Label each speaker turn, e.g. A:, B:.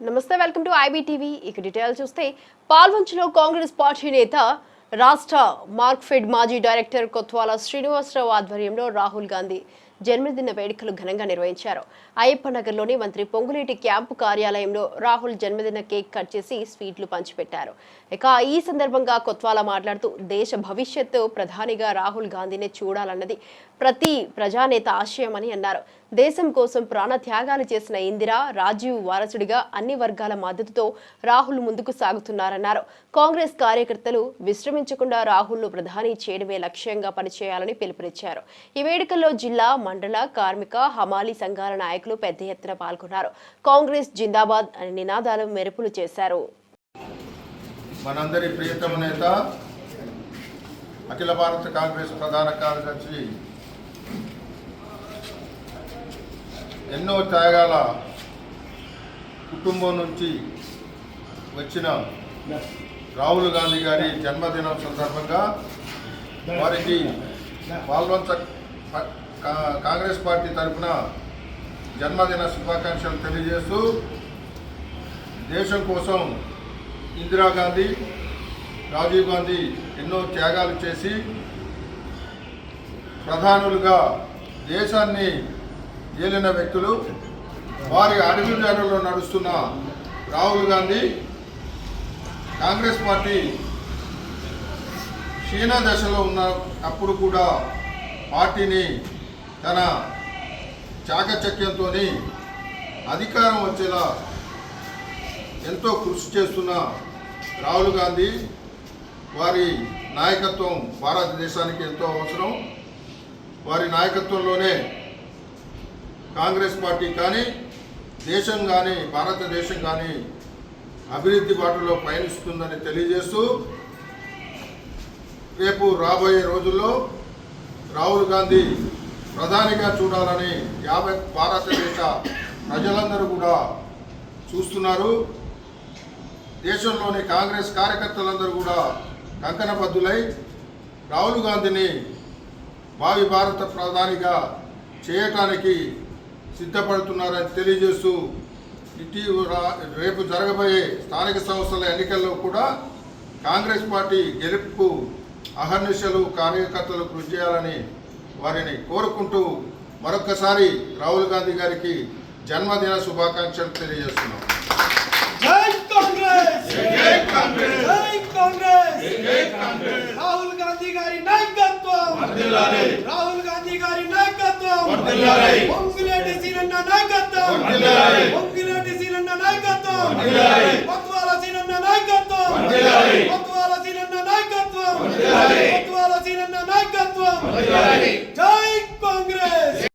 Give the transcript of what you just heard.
A: నమస్తే welcome to IBTV. ఇక detail చూస్తే పాల్వంచులో కాంగ్రెస్ పార్టీ నేత రాష్ట్ర మార్క్ఫెడ్ మాజీ డైరెక్టర్ కొత్వాల శ్రీనివాసరావు ఆధ్వర్యంలో రాహుల్ గాంధీ జన్మదిన వేడుకలు ఘనంగా నిర్వహించారు. అయ్యప్ప నగర్లోని మంత్రి పొంగులేటి క్యాంపు కార్యాలయంలో రాహుల్ జన్మదిన కేక్ కట్ చేసి స్వీట్లు పంచిపెట్టారు. ఇక ఈ సందర్భంగా కొత్వాల మాట్లాడుతూ దేశ భవిష్యత్తు ప్రధానిగా రాహుల్ గాంధీనే చూడాలన్నది ప్రతి ప్రజానేత ఆశయమని అన్నారు. దేశం కోసం ప్రాణ త్యాగాలు చేసిన ఇందిరా రాజీవ్ వారసుడిగా అన్ని వర్గాల మద్దతుతో రాహుల్ ముందుకు సాగుతున్నారన్నారు. కాంగ్రెస్ కార్యకర్తలు విశ్రమించకుండా రాహుల్ను ప్రధాని చేయడమే లక్ష్యంగా పనిచేయాలని పిలుపునిచ్చారు. ఈ వేడుకల్లో జిల్లా మండల కార్మిక హమాలీ సంఘాల నాయకులు పెద్ద ఎత్తున పాల్గొన్నారు. కాంగ్రెస్ జిందాబాద్ అనే నినాదాలు మెరుపులు చేశారు.
B: మనందరి ప్రియతమ నేత అఖిల భారత కాంగ్రెస్ ప్రధాన కార్యదర్శి ఎన్నో త్యాగాల కుటుంబం నుంచి వచ్చిన రాహుల్ గాంధీ గారి జన్మదినం సందర్భంగా వారికి పాల్వంచ కాంగ్రెస్ పార్టీ తరఫున జన్మదిన శుభాకాంక్షలు తెలియజేస్తూ దేశం కోసం ఇందిరాగాంధీ రాజీవ్ గాంధీ ఎన్నో త్యాగాలు చేసి ప్రధానులుగా దేశాన్ని ఏలిన వ్యక్తులు వారి అడుగుజాడలో నడుస్తున్న రాహుల్ గాంధీ కాంగ్రెస్ పార్టీ క్షీణ దశలో ఉన్న అప్పుడు కూడా పార్టీని తన చాకచక్యంతో అధికారం వచ్చేలా ఎంతో కృషి చేస్తున్న రాహుల్ గాంధీ వారి నాయకత్వం భారతదేశానికి ఎంతో అవసరం. వారి నాయకత్వంలోనే కాంగ్రెస్ పార్టీ కానీ దేశం కానీ భారతదేశం కానీ అభివృద్ధి బాటలో పయనిస్తుందని తెలియజేస్తూ రేపు రాబోయే రోజుల్లో రాహుల్ గాంధీ ప్రధానిగా చూడాలని యాభై భారతదేశ ప్రజలందరూ కూడా చూస్తున్నారు. దేశంలోని కాంగ్రెస్ కార్యకర్తలందరూ కూడా కంకణబద్ధులై రాహుల్ గాంధీని భావి భారత ప్రధానిగా చేయటానికి సిద్ధపడుతున్నారని తెలియజేస్తూ ఇటీవల రేపు జరగబోయే స్థానిక సంస్థల ఎన్నికల్లో కూడా కాంగ్రెస్ పార్టీ గెలుపుకు అహర్నిశలు కార్యకర్తలు కృషి చేయాలని వారిని కోరుకుంటూ మరొక్కసారి రాహుల్ గాంధీ గారికి జన్మదిన శుభాకాంక్షలు తెలియజేస్తున్నాం.
C: జై కాంగ్రెస్! జై కాంగ్రెస్! జై కాంగ్రెస్! జై కాంగ్రెస్! రాహుల్ గాంధీ గారి నాయకత్వం! వర్ధిల్లాలి రాహుల్ గాంధీ గారి నాయకత్వం! వర్ధిల్లాలి పొంగులేటి సీనన్న నాయకత్వం! వర్ధిల్లాలి పొంగులేటి సీనన్న నాయకత్వం! వర్ధిల్లాలి